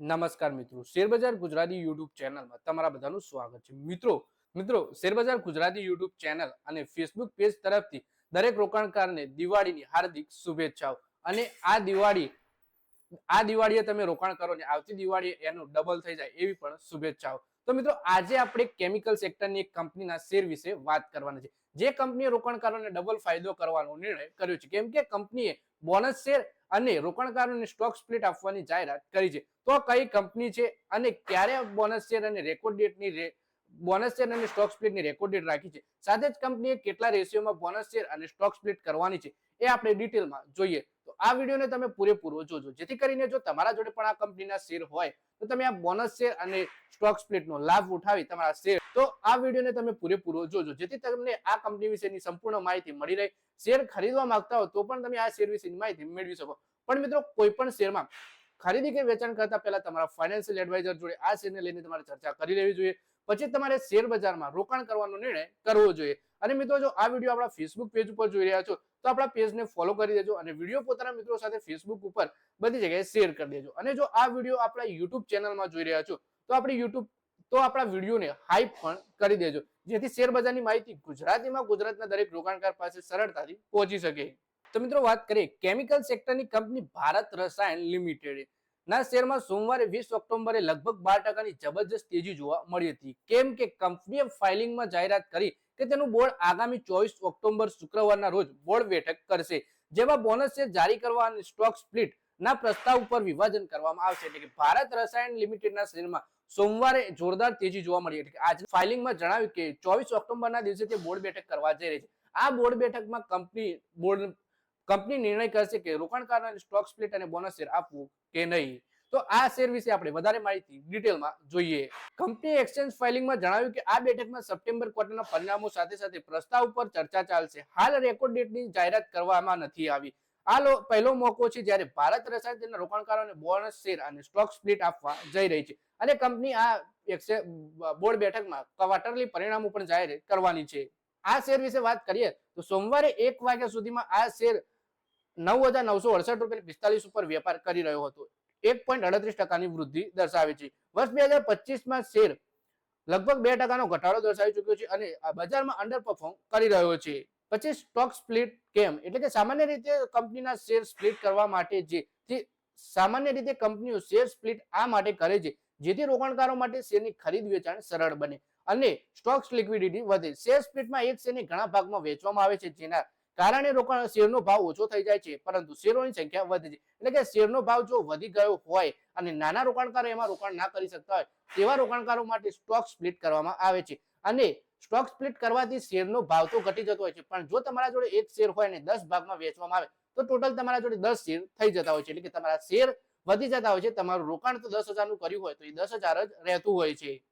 નમસ્કાર મિત્રો, શેરબજાર ગુજરાતી યુટ્યુબ ચેનલમાં તમારા બધાનું સ્વાગત છે. મિત્રો મિત્રો, શેરબજાર ગુજરાતી યુટ્યુબ ચેનલ અને ફેસબુક પેજ તરફથી દરેક રોકાણકારને દિવાળીની હાર્દિક શુભેચ્છાઓ. અને આ દિવાળી, આ દિવાળીએ તમે રોકાણ કરો ને આવતી દિવાળીએ એનું ડબલ થઈ જાય એવી પણ શુભેચ્છાઓ. તો મિત્રો, આજે આપણે કેમિકલ સેક્ટરની એક કંપનીના શેર વિશે વાત કરવાના છે. જે કંપનીએ રોકાણકારોને ડબલ ફાયદો કરવાનો નિર્ણય કર્યો છે. કેમ કે કંપનીએ બોનસ શેર અને રોકાણકારોને સ્ટોક સ્પ્લિટ આપવાની જાહેરાત કરી છે. તો કઈ કંપની છે અને ક્યારે બોનસ શેર અને રેકોર્ડ ડેટની બોનસ શેર અને સ્ટોક સ્પ્લિટની રેકોર્ડ ડેટ રાખી છે? સાથે જ કંપનીએ કેટલા રેશિયોમાં બોનસ શેર અને સ્ટોક સ્પ્લિટ કરવાની છે એ આપણે ડિટેલમાં જોઈએ. તો આ વિડીયોને તમે પૂરેપૂરો જોજો. જેથી કરીને જો તમારા જોડે પણ આ કંપનીના શેર હોય તો તમે આ બોનસ શેર અને સ્ટોક સ્પ્લિટનો લાભ ઉઠાવી તમારા શેર તો આ વિડીયોને તમે પૂરેપૂરો જોજો. જેથી તમને આ કંપની વિશેની સંપૂર્ણ માહિતી મળી રહે. શેર ખરીદવા માંગતા હો તો પણ તમે આ શેર વિશેની માહિતી મેળવી શકો. પણ મિત્રો, કોઈ પણ શેરમાં ખરીદી કે વેચાણ કરતા પહેલા તમારા ફાઇનાન્શિયલ એડવાઇઝર જોડે આ શેરને લઈને તમારે ચર્ચા કરી લેવી જોઈએ. પછી તમારે શેર બજારમાં રોકાણ કરવાનો નિર્ણય કરવો જોઈએ. અને મિત્રો, જો આ વીડિયો આપણા ફેસબુક પેજ ઉપર જોઈ રહ્યા છો તો આપણા પેજને ફોલો કરી દેજો અને વીડિયો પોતાના મિત્રો સાથે ફેસબુક ઉપર બધી જગ્યાએ શેર કરી દેજો. અને જો આ વીડિયો આપણા યુટ્યુબ ચેનલમાં જોઈ રહ્યા છો, તો આપણી યુટ્યુબ તો આપણા વિડીયોને હાઈપ પણ કરી દેજો. જેથી શેરબજારની માહિતી ગુજરાતીમાં ગુજરાતના દરેક રોકાણકાર પાસે સરળતાથી પહોંચી શકે. તો મિત્રો વાત કરીએ કેમિકલ સેક્ટરની કંપની ભારત રસાયણ લિમિટેડ ના શેરમાં સોમવારે વીસ ઓક્ટોબરે લગભગ બાર ટકાની જબરજસ્ત તેજી જોવા મળી હતી. કેમ કે કંપનીએ ફાઇલિંગમાં જાહેરાત કરી કે તેનું બોર્ડ આગામી ચોવીસ ઓક્ટોબર શુક્રવારના રોજ બોર્ડ બેઠક કરશે. જેમાં બોનસ શેર જારી કરવા અને સ્ટોક સ્પ્લિટ ના પ્રસ્તાવ ઉપર વિભાજન કરવામાં આવશે. એટલે કે ભારત રસાયણ લિમિટેડના શેરમાં સોમવારે જોરદાર તેજી જોવા મળી. એટલે આજ ફાઇલિંગમાં જણાવ્યું કે ચોવીસ ઓક્ટોબરના દિવસે તે બોર્ડ બેઠક કરવા જઈ રહી છે. આ બોર્ડ બેઠકમાં કંપની, બોર્ડ, કંપની નિર્ણય કરશે કે રોકાણકારોને સ્ટોક સ્પ્લિટ અને બોનસ શેર આપવું કે નહીં. તો આ શેર વિશે આપણે વધારે માહિતી ડિટેલમાં જોઈએ. કંપની એક્સચેન્જ ફાઇલિંગમાં જણાવ્યું કે આ બેઠકમાં સપ્ટેમ્બર ક્વાર્ટરના પરિણામો સાથે સાથે પ્રસ્તાવ પર ચર્ચા ચાલશે. હાલ રેકોર્ડ ડેટની જાહેરાત કરવામાં નથી આવી. આ પહેલો મોકો છે જ્યારે ભારત રસાયણ તેના રોકાણકારોને બોનસ શેર અને સ્ટોક સ્પ્લિટ આપવા જઈ રહી છે. અને કંપની આ બોર્ડ બેઠકમાં ક્વાર્ટરલી પરિણામો પણ જાહેર કરવાની છે. આ શેર વિશે વાત કરીએ તો સોમવારે એક વાગ્યા સુધીમાં આ શેર નવ હજાર નવસો અડસઠ રૂપિયા પિસ્તાલીસ ઉપર વેપાર કરી રહ્યો હતો. એક પોઈન્ટ અડત્રીસ ટકાની વૃદ્ધિ દર્શાવે છે. વર્ષ બે હજાર પચીસમાં શેર લગભગ બે ટકાનો ઘટાડો દર્શાવી ચુક્યો છે અને બજારમાં અંડર પરફોર્મ કરી રહ્યો છે. પછી સ્ટોક સ્પ્લિટ કેમ? એટલે કે સામાન્ય રીતે કંપનીના શેર સ્પ્લિટ કરવા માટે જે સામાન્ય રીતે કંપનીઓ શેર સ્પ્લિટ આ માટે કરે છે, જેથી રોકાણકારો માટે શેરની ખરીદ વેચાણ સરળ બને અને સ્ટોક્સ લિક્વિડિટી વધે. શેર સ્પ્લિટમાં એક શેરને ઘણા ભાગમાં વેચવામાં આવે છે, જેના કારણે રોકાણ શેરનો ભાવ ઓછો થઈ જાય છે, પરંતુ શેરોની સંખ્યા વધે છે. એટલે કે શેરનો ભાવ જો વધી ગયો હોય અને નાના રોકાણકારો એમાં રોકાણ ના કરી શકતા હોય, તેવા રોકાણકારો માટે સ્ટોક સ્પ્લિટ કરવામાં આવે છે. અને સ્ટોક સ્પ્લિટ કરવાથી શેરનો ભાવ તો ઘટી જતો હોય છે, પણ જો તમારા જોડે એક શેર હોય અને દસ ભાગમાં વેચવામાં આવે, તો ટોટલ તમારા જોડે દસ શેર થઈ જતા હોય છે. એટલે કે તમારા શેર વધી જતા હોય છે, તમારું રોકાણ તો દસ હજારનું કર્યું હોય, તો એ દસ હજાર જ રહેતું હોય છે.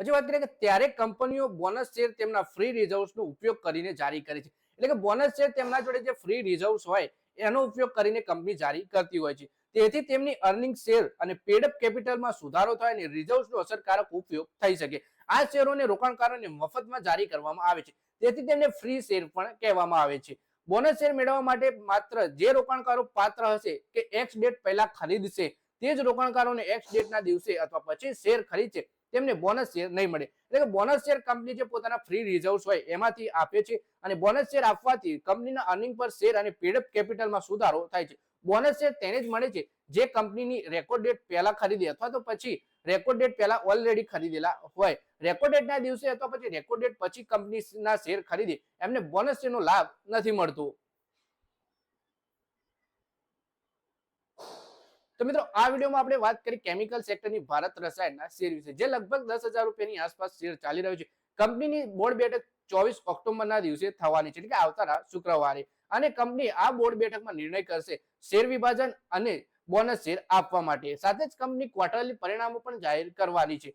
પછી વાત કરીએ કે ત્યારે કંપનીઓ બોનસ શેર તેમના ફ્રી રિઝર્વ્સનો ઉપયોગ કરીને જારી કરે છે. એટલે કે બોનસ શેર તેમના જોડે જે ફ્રી રિઝર્વ્સ હોય, એનો ઉપયોગ કરીને કંપની જારી કરતી હોય છે. તેથી તેમની અર્નિંગ શેર અને પેડઅપ કેપિટલમાં સુધારો થાય અને રિઝર્વ્સનો અસરકારક ઉપયોગ થઈ શકે. આ શેરોને રોકાણકારોને મફતમાં જારી કરવામાં આવે છે. તેથી તેમને ફ્રી શેર પણ કહેવામાં આવે છે. બોનસ શેર મેળવવા માટે માત્ર જે રોકાણકારો પાત્ર હશે કે એક્સ ડેટ પહેલા ખરીદશે, તે જ રોકાણકારોને એક્સ ડેટના દિવસે અથવા પછી શેર ખરીદશે. તેમને બોનસ શેર નહીં મળે. એટલે કે બોનસ શેર કંપની જે પોતાના ફ્રી રિઝર્વ્સ હોય, એમાંથી આપે છે અને બોનસ શેર આપવાથી કંપનીના અર્નિંગ પર શેર અને પેડઅપ કેપિટલમાં સુધારો થાય છે. બોનસ શેર તેને જ મળે છે જે કંપનીની રેકોર્ડ ડેટ પહેલા ખરીદી અથવા તો પછી રેકોર્ડ ડેટ પહેલા ઓલરેડી ખરીદેલા હોય. રેકોર્ડ ડેટના દિવસે અથવા પછી રેકોર્ડ ડેટ પછી કંપનીના શેર ખરીદે. એમને બોનસ શેરનો લાભ નથી મળતો. તો મિત્રો, આ વિડીયોમાં આપણે વાત કરી કેમિકલ સેક્ટરની ભારત રસાયણના શેર વિશે, જે લગભગ દસ હજાર રૂપિયાની આસપાસ શેર ચાલી રહ્યો છે. કંપનીની બોર્ડ બેઠક ચોવીસ ઓક્ટોબરના દિવસે થવાની છે, એટલે કે આવતા શુક્રવારે. અને કંપની આ બોર્ડ બેઠકમાં નિર્ણય કરશે શેર વિભાજન અને બોનસ શેર આપવા માટે. સાથે જ કંપની ક્વાર્ટરલી પરિણામો પણ જાહેર કરવાની છે.